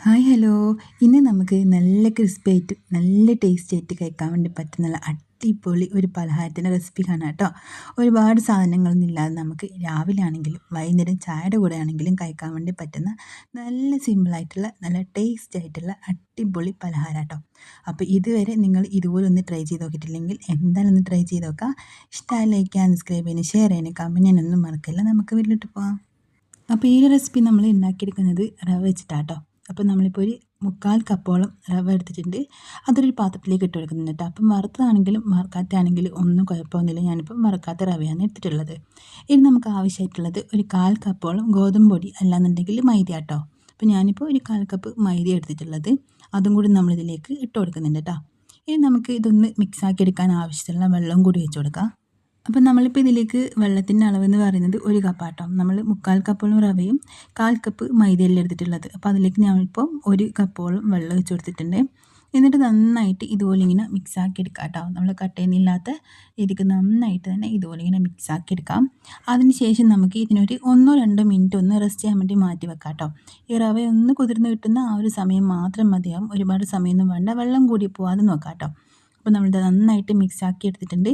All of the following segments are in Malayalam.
Hi hello. ഇന്ന് നമുക്ക് നല്ല ക്രിസ്പി ആയിട്ട് നല്ല ടേസ്റ്റി ആയിട്ട് കഴിക്കാൻ വേണ്ടി പറ്റുന്ന നല്ല അടിപൊളി ഒരു പലഹാരത്തിന്റെ റെസിപ്പി കാണാം കേട്ടോ. ഒരുപാട് സാധനങ്ങളൊന്നും ഇല്ലാതെ നമുക്ക് രാവിലെ ആണെങ്കിലും വൈകുന്നേരം ചായയുടെ കൂടെ ആണെങ്കിലും കഴിക്കാൻ വേണ്ടി പറ്റുന്ന നല്ല സിമ്പിളായിട്ടുള്ള നല്ല ടേസ്റ്റ് ആയിട്ടുള്ള അടിപൊളി പലഹാരം കേട്ടോ. അപ്പോൾ ഇതുവരെ നിങ്ങൾ ഇതുപോലെ ഒന്ന് ട്രൈ ചെയ്ത് നോക്കിയിട്ടില്ലെങ്കിൽ എന്തായാലും ഒന്ന് ട്രൈ ചെയ്ത് നോക്കാം ഇഷ്ടമായി ലൈക്ക് ചെയ്യാൻ സബ്സ്ക്രൈബ് ചെയ്യാൻ ഷെയർ ചെയ്യാനും കമന്റ് ചെയ്യാനൊന്നും മറക്കില്ല. നമുക്ക് വീട്ടിലിട്ട് പോകാം അപ്പോൾ ഈ റെസിപ്പി നമ്മൾ ഉണ്ടാക്കിയെടുക്കുന്നത് റവ വെച്ചിട്ടാട്ടോ അപ്പോൾ നമ്മളിപ്പോൾ ഒരു മുക്കാൽ കപ്പോളം റവ എടുത്തിട്ടുണ്ട്. അതൊരു പാത്രത്തിലേക്ക് ഇട്ട് കൊടുക്കുന്നുണ്ട് അപ്പം വറുത്തതാണെങ്കിലും വറുക്കാത്തതാണെങ്കിലും ഒന്നും കുഴപ്പമൊന്നുമില്ല. ഞാനിപ്പം വറുക്കാത്ത റവയാണ് എടുത്തിട്ടുള്ളത്. ഇനി നമുക്ക് ആവശ്യമായിട്ടുള്ളത് ഒരു കാൽ കപ്പോളം ഗോതമ്പ് പൊടി അല്ലാന്നുണ്ടെങ്കിൽ മൈദ കേട്ടോ. അപ്പോൾ ഞാനിപ്പോൾ ഒരു കാൽ കപ്പ് മൈദ എടുത്തിട്ടുള്ളത്. അതും കൂടി നമ്മളിതിലേക്ക് ഇട്ട് കൊടുക്കുന്നുണ്ട് കേട്ടോ. ഇനി നമുക്ക് ഇതൊന്ന് മിക്സാക്കി എടുക്കാൻ ആവശ്യത്തിലുള്ള വെള്ളം കൂടി വെച്ച് കൊടുക്കാം. അപ്പോൾ നമ്മളിപ്പോൾ ഇതിലേക്ക് വെള്ളത്തിന്റെ അളവെന്ന് പറയുന്നത് ഒരു കപ്പാട്ടോ നമ്മൾ മുക്കാൽ കപ്പോളം റവയും കാൽ കപ്പ് മൈദയിൽ എടുത്തിട്ടുള്ളത്. അപ്പോൾ അതിലേക്ക് ഞാനിപ്പോൾ ഒരു കപ്പോളം വെള്ളം വെച്ച് കൊടുത്തിട്ടുണ്ട്. എന്നിട്ട് നന്നായിട്ട് ഇതുപോലെ ഇങ്ങനെ മിക്സാക്കി എടുക്കാം കേട്ടോ. നമ്മൾ കട്ടയൊന്നുമില്ലാത്ത രീതിക്ക് നന്നായിട്ട് തന്നെ ഇതുപോലെ ഇങ്ങനെ മിക്സ് ആക്കി എടുക്കാം. അതിന് ശേഷം നമുക്ക് ഇതിനൊരു ഒന്നോ രണ്ടോ മിനിറ്റ് ഒന്ന് റെസ്റ്റ് ചെയ്യാൻ വേണ്ടി മാറ്റി വെക്കാം കേട്ടോ. ഈ റവ ഒന്ന് കുതിർന്ന് കിട്ടുന്ന ആ ഒരു സമയം മാത്രം മതിയാവും. ഒരുപാട് സമയമൊന്നും വേണ്ട. വെള്ളം കൂടി പോവാതെ നോക്കാം കേട്ടോ. അപ്പോൾ നമ്മളിത് നന്നായിട്ട് മിക്സ് ആക്കി എടുത്തിട്ടുണ്ട്.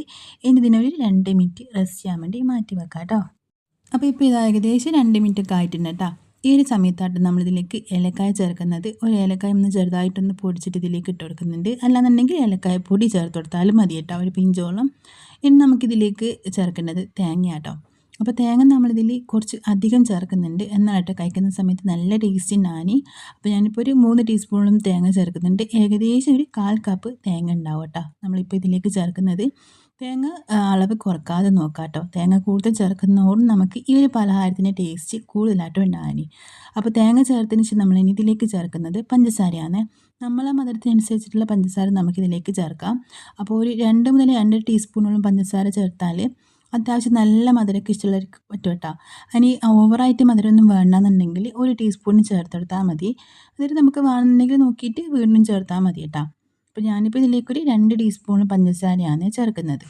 ഇനി ഇതിനൊരു രണ്ട് മിനിറ്റ് റെസ്റ്റ് ചെയ്യാൻ വേണ്ടി മാറ്റി വെക്കാം കേട്ടോ. അപ്പോൾ ഇപ്പോൾ ഇത് ഏകദേശം രണ്ട് മിനിറ്റ് ഒക്കെ ആയിട്ടുണ്ട് കേട്ടോ. ഈ ഒരു സമയത്തായിട്ട് നമ്മളിതിലേക്ക് ഏലക്കായ ചേർക്കുന്നത് ഒരു ഏലക്കായ ഒന്ന് ചെറുതായിട്ടൊന്ന് പൊടിച്ചിട്ട് ഇതിലേക്ക് ഇട്ട് കൊടുക്കുന്നുണ്ട്. അല്ലാന്നുണ്ടെങ്കിൽ ഏലക്കായ പൊടി ചേർത്ത് കൊടുത്താലും മതി കേട്ടോ. ഒരു പിഞ്ചോളം. ഇനി നമുക്കിതിലേക്ക് ചേർക്കേണ്ടത് തേങ്ങ കേട്ടോ. അപ്പോൾ തേങ്ങ നമ്മളിതിൽ കുറച്ച് അധികം ചേർക്കുന്നുണ്ട്. എന്നായിട്ട് കഴിക്കുന്ന സമയത്ത് നല്ല ടേസ്റ്റ് നാനി. അപ്പോൾ ഞാനിപ്പോൾ ഒരു മൂന്ന് ടീസ്പൂണും തേങ്ങ ചേർക്കുന്നുണ്ട്. ഏകദേശം ഒരു കാൽ കപ്പ് തേങ്ങ ഉണ്ടാവും കേട്ടോ നമ്മളിപ്പോൾ ഇതിലേക്ക് ചേർക്കുന്നത് തേങ്ങ അളവ് കുറക്കാതെ നോക്കാം കേട്ടോ തേങ്ങ കൂടുതൽ ചേർക്കുന്നതോടും നമുക്ക് ഈ ഒരു പലഹാരത്തിന്റെ ടേസ്റ്റ് കൂടുതലായിട്ടും ഉണ്ടാകാനി അപ്പോൾ തേങ്ങ ചേർത്തതിന് ശേഷം നമ്മൾ ഇനി ഇതിലേക്ക് ചേർക്കുന്നത് പഞ്ചസാരയാണ്. നമ്മളെ മധുരത്തിനനുസരിച്ചിട്ടുള്ള പഞ്ചസാര നമുക്കിതിലേക്ക് ചേർക്കാം. അപ്പോൾ ഒരു രണ്ട് മുതൽ രണ്ട് ടീസ്പൂണോളം പഞ്ചസാര ചേർത്താൽ അത്യാവശ്യം നല്ല മധുരമൊക്കെ ഇഷ്ടമുള്ളവർക്ക് പറ്റും കേട്ടോ ഇനി ഓവറായിട്ട് മധുരമൊന്നും വേണ്ടെന്നുണ്ടെങ്കിൽ ഒരു ടീസ്പൂൺ ചേർത്തെടുത്താൽ മതി. എന്നിട്ട് നമുക്ക് വേണമെന്നുണ്ടെങ്കിൽ നോക്കിയിട്ട് വീണ്ടും ചേർത്താൽ മതി കേട്ടോ അപ്പോൾ ഞാനിപ്പോൾ ഇതിലേക്കൊരു രണ്ട് ടീസ്പൂൺ പഞ്ചസാരയാണ് ചേർക്കുന്നത്.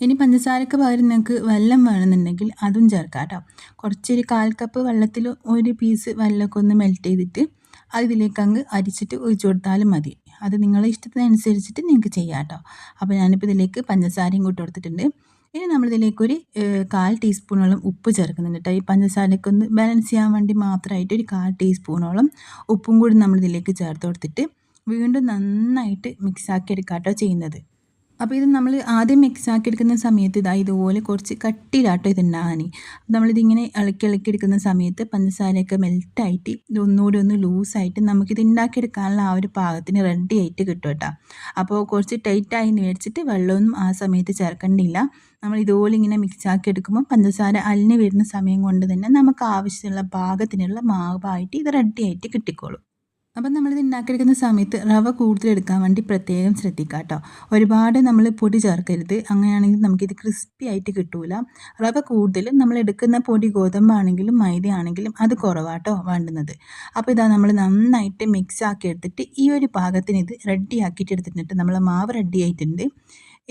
ഇനി പഞ്ചസാരക്ക് പകരം നിങ്ങൾക്ക് വെള്ളം വേണമെന്നുണ്ടെങ്കിൽ അതും ചേർക്കാം കേട്ടോ കുറച്ചൊരു കാൽ കപ്പ് വെള്ളത്തിൽ ഒരു പീസ് വെള്ളമൊക്കെ ഒന്ന് മെൽറ്റ് ചെയ്തിട്ട് അത് ഇതിലേക്ക് അങ്ങ് അരിച്ചിട്ട് ഒഴിച്ചു കൊടുത്താലും മതി. അത് നിങ്ങളെ ഇഷ്ടത്തിനനുസരിച്ചിട്ട് നിങ്ങൾക്ക് ചെയ്യാം കേട്ടോ. അപ്പോൾ ഞാനിപ്പോൾ ഇതിലേക്ക് പഞ്ചസാരയും കൂട്ടി കൊടുത്തിട്ടുണ്ട്. ഇനി നമ്മളിതിലേക്ക് ഒരു കാൽ ടീസ്പൂണോളം ഉപ്പ് ചേർക്കുന്നുണ്ട് കേട്ടോ ഈ പഞ്ചസാരയ്ക്ക് ഒന്ന് ബാലൻസ് ചെയ്യാൻ വേണ്ടി മാത്രമായിട്ട് ഒരു കാൽ ടീസ്പൂണോളം ഉപ്പും കൂടി നമ്മളിതിലേക്ക് ചേർത്ത് കൊടുത്തിട്ട് വീണ്ടും നന്നായിട്ട് മിക്സാക്കി എടുക്കാം കേട്ടോ ചെയ്യുന്നത്. അപ്പോൾ ഇത് നമ്മൾ ആദ്യം മിക്സ് ആക്കി എടുക്കുന്ന സമയത്ത് ഇതാ ഇതുപോലെ കുറച്ച് കട്ടിയിലാട്ടോ ഇതുണ്ടാകാൻ നമ്മളിതിങ്ങനെ ഇളക്കി ഇളക്കി എടുക്കുന്ന സമയത്ത് പഞ്ചസാരയൊക്കെ മെൽറ്റായിട്ട് ഇത് ഒന്നുകൂടി ഒന്ന് ലൂസായിട്ട് നമുക്കിത് ഉണ്ടാക്കിയെടുക്കാനുള്ള ആ ഒരു പാകത്തിന് റെഡി ആയിട്ട് കിട്ടും കേട്ടോ. അപ്പോൾ കുറച്ച് ടൈറ്റായി മേടിച്ചിട്ട് വെള്ളമൊന്നും ആ സമയത്ത് ചേർക്കേണ്ടില്ല. നമ്മൾ ഇതുപോലെ ഇങ്ങനെ മിക്സ് ആക്കി എടുക്കുമ്പോൾ പഞ്ചസാര അലിഞ്ഞ് വരുന്ന സമയം കൊണ്ട് തന്നെ നമുക്ക് ആവശ്യമുള്ള പാകത്തിനുള്ള മാവായിട്ട് ഇത് റെഡി ആയിട്ട് കിട്ടിക്കോളും. അപ്പം നമ്മളിത് ഉണ്ടാക്കിയെടുക്കുന്ന സമയത്ത് റവ കൂടുതലെടുക്കാൻ വേണ്ടി പ്രത്യേകം ശ്രദ്ധിക്കുക കേട്ടോ ഒരുപാട് നമ്മൾ പൊടി ചേർക്കരുത്. അങ്ങനെയാണെങ്കിൽ നമുക്കിത് ക്രിസ്പി ആയിട്ട് കിട്ടൂല. റവ കൂടുതൽ നമ്മൾ എടുക്കുന്ന പൊടി ഗോതമ്പാണെങ്കിലും മൈദ ആണെങ്കിലും അത് കുറവാട്ടോ വേണ്ടുന്നത്. അപ്പോൾ ഇതാ നമ്മൾ നന്നായിട്ട് മിക്സ് ആക്കി എടുത്തിട്ട് ഈ ഒരു പാകത്തിന് ഇത് റെഡി ആക്കിയിട്ട് എടുത്തിട്ടുണ്ട്. നമ്മൾ മാവ് റെഡി ആയിട്ടുണ്ട്.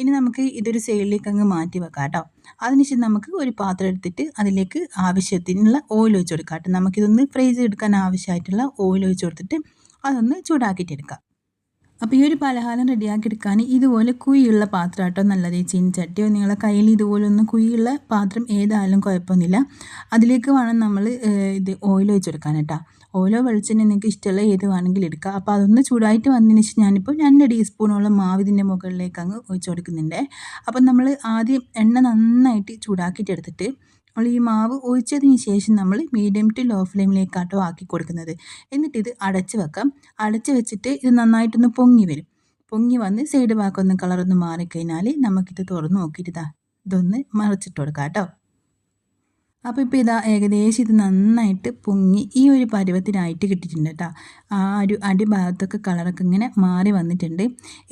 ഇനി നമുക്ക് ഇതൊരു സൈഡിലേക്ക് അങ്ങ് മാറ്റി വെക്കാം കേട്ടോ. അതിനുശേഷം നമുക്ക് ഒരു പാത്രം എടുത്തിട്ട് അതിലേക്ക് ആവശ്യത്തിനുള്ള ഓയിൽ ഒഴിച്ച് കൊടുക്കാം കേട്ടോ. നമുക്കിതൊന്ന് ഫ്രൈ ചെയ്തെടുക്കാൻ ആവശ്യമായിട്ടുള്ള ഓയിൽ ഒഴിച്ച് കൊടുത്തിട്ട് അതൊന്ന് ചൂടാക്കിയിട്ട് എടുക്കാം അപ്പോൾ ഈ ഒരു പലഹാരം റെഡിയാക്കി എടുക്കാൻ ഇതുപോലെ കുഴിയുള്ള പാത്രം കേട്ടോ നല്ലത്. ചീനിച്ചട്ടിയോ നിങ്ങളുടെ കയ്യിൽ ഇതുപോലെ ഒന്ന് കുഴിയുള്ള പാത്രം ഏതായാലും കുഴപ്പമൊന്നുമില്ല. അതിലേക്ക് വേണം നമ്മൾ ഓയിൽ ഒഴിച്ചെടുക്കാൻ കേട്ടോ ഓയിലോ വെളിച്ചെണ്ണ നിങ്ങൾക്ക് ഇഷ്ടമുള്ള ഏത് വേണമെങ്കിലും എടുക്കാം. അപ്പോൾ അതൊന്ന് ചൂടായിട്ട് വന്നതിന് ശേഷം ഞാനിപ്പോൾ രണ്ട് ടീസ്പൂണോളം മാവ് ഇതിന്റെ മുകളിലേക്ക് അങ്ങ് ഒഴിച്ചു കൊടുക്കുന്നുണ്ട്. അപ്പം നമ്മൾ ആദ്യം എണ്ണ നന്നായിട്ട് ചൂടാക്കിയിട്ട് എടുത്തിട്ട് നമ്മൾ ഈ മാവ് ഒഴിച്ചതിന് ശേഷം നമ്മൾ മീഡിയം ടു ലോ ഫ്ലെയിമിലേക്കാട്ടോ ആക്കി കൊടുക്കുന്നത്. എന്നിട്ട് ഇത് അടച്ച് വെക്കാം. അടച്ച് വെച്ചിട്ട് ഇത് നന്നായിട്ടൊന്ന് പൊങ്ങി വരും. പൊങ്ങി വന്ന് സൈഡ് ഭാഗമൊന്ന് കളറൊന്ന് മാറിക്കഴിഞ്ഞാൽ നമുക്കിത് തുറന്ന് നോക്കിയിട്ട് ഇതാ ഇതൊന്ന് മറച്ചിട്ട് കൊടുക്കാം കേട്ടോ അപ്പോൾ ഇപ്പോൾ ഇതാ ഏകദേശം ഇത് നന്നായിട്ട് പൊങ്ങി ഈ ഒരു പരുവത്തിനായിട്ട് കിട്ടിയിട്ടുണ്ട് കേട്ടോ. ആ ഒരു അടിഭാഗത്തൊക്കെ കളറൊക്കെ ഇങ്ങനെ മാറി വന്നിട്ടുണ്ട്.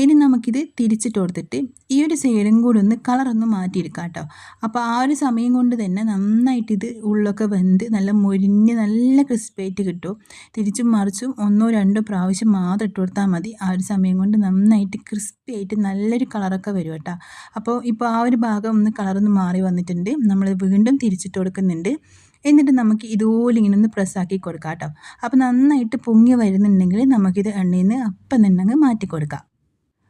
ഇനി നമുക്കിത് തിരിച്ചിട്ട് കൊടുത്തിട്ട് ഈ ഒരു സൈഡും കൂടി ഒന്ന് കളറൊന്ന് മാറ്റിയെടുക്കാം കേട്ടോ. അപ്പോൾ ആ ഒരു സമയം കൊണ്ട് തന്നെ നന്നായിട്ട് ഇത് ഉള്ളൊക്കെ വെന്ത് നല്ല മുരിഞ്ഞ് നല്ല ക്രിസ്പായിട്ട് കിട്ടും. തിരിച്ചും മറിച്ചും ഒന്നോ രണ്ടോ പ്രാവശ്യം മാത്രം ഇട്ട് കൊടുത്താൽ മതി. ആ ഒരു സമയം കൊണ്ട് നന്നായിട്ട് ക്രിസ്പി ആയിട്ട് നല്ലൊരു കളറൊക്കെ വരും കേട്ടോ. അപ്പോൾ ഇപ്പോൾ ആ ഒരു ഭാഗം ഒന്ന് കളറൊന്ന് മാറി വന്നിട്ടുണ്ട്. നമ്മൾ വീണ്ടും തിരിച്ചിട്ട് കൊടുക്കുന്നുണ്ട്. എന്നിട്ട് നമുക്ക് ഇതുപോലെ ഇങ്ങനെ ഒന്ന് പ്രസ്സാക്കി കൊടുക്കാം കേട്ടോ. അപ്പോൾ നന്നായിട്ട് പൊങ്ങി വരുന്നുണ്ടെങ്കിൽ നമുക്കിത് എണ്ണയിൽ നിന്ന് അപ്പം തന്നെ അങ്ങ് മാറ്റി കൊടുക്കാം.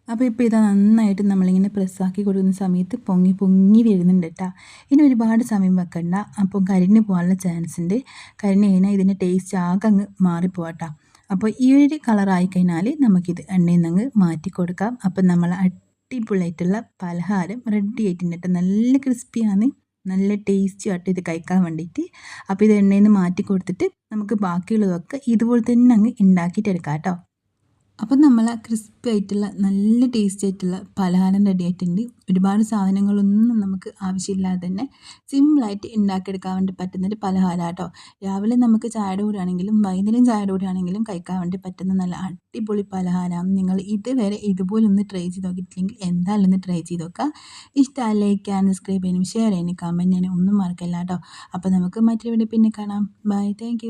അപ്പോൾ ഇപ്പോൾ ഇത് നന്നായിട്ട് നമ്മളിങ്ങനെ പ്രസ്സാക്കി കൊടുക്കുന്ന സമയത്ത് പൊങ്ങി പൊങ്ങി വരുന്നുണ്ട് കേട്ടോ. ഇനി ഒരുപാട് സമയം വെക്കണ്ട. അപ്പം കരിഞ്ഞ് പോകാനുള്ള ചാൻസ് ഉണ്ട്. കരിഞ്ഞ് കഴിഞ്ഞാൽ ഇതിന്റെ ടേസ്റ്റ് ആകെ അങ്ങ് മാറിപ്പോകട്ടോ അപ്പോൾ ഈ ഒരു കളറായി കഴിഞ്ഞാൽ നമുക്കിത് എണ്ണയിൽ നിന്ന് അങ്ങ് മാറ്റി കൊടുക്കാം. അപ്പം നമ്മൾ അടിപൊളിയായിട്ടുള്ള പലഹാരം റെഡി ആയിട്ടുണ്ട് കേട്ടോ. നല്ല ക്രിസ്പിയാണ് നല്ല ടേസ്റ്റി ആയിട്ട് ഇത് കഴിക്കാൻ വേണ്ടിയിട്ട് അപ്പോൾ ഇത് എണ്ണയിൽ നിന്ന് മാറ്റി കൊടുത്തിട്ട് നമുക്ക് ബാക്കിയുള്ളതൊക്കെ ഇതുപോലെ തന്നെ അങ്ങ് ഉണ്ടാക്കിയിട്ടെടുക്കാം കേട്ടോ അപ്പം നമ്മൾ ക്രിസ്പി ആയിട്ടുള്ള നല്ല ടേസ്റ്റി ആയിട്ടുള്ള പലഹാരം റെഡി ആയിട്ടുണ്ട്. ഒരുപാട് സാധനങ്ങളൊന്നും നമുക്ക് ആവശ്യമില്ലാതെ തന്നെ സിമ്പിളായിട്ട് ഉണ്ടാക്കിയെടുക്കാൻ വേണ്ടി പറ്റുന്നൊരു പലഹാരം കേട്ടോ രാവിലെ നമുക്ക് ചായയുടെ കൂടെ ആണെങ്കിലും വൈകുന്നേരം ചായയുടെ കൂടെ ആണെങ്കിലും കഴിക്കാൻ വേണ്ടി പറ്റുന്ന നല്ല അടിപൊളി പലഹാരമാണ്. നിങ്ങൾ ഇതുവരെ ഇതുപോലെ ഒന്ന് ട്രൈ ചെയ്ത് നോക്കിയിട്ടില്ലെങ്കിൽ എന്തായാലും ഒന്ന് ട്രൈ ചെയ്ത് നോക്കുക. ഇഷ്ടമായി ലൈക്ക് ചെയ്യാൻ സബ്സ്ക്രൈബ് ചെയ്യാനും ഷെയർ ചെയ്യാനും കമന്റ് ചെയ്യാനും ഒന്നും മറക്കില്ല കേട്ടോ അപ്പോൾ നമുക്ക് മറ്റൊരു വീഡിയോ പിന്നെ കാണാം. Bye thank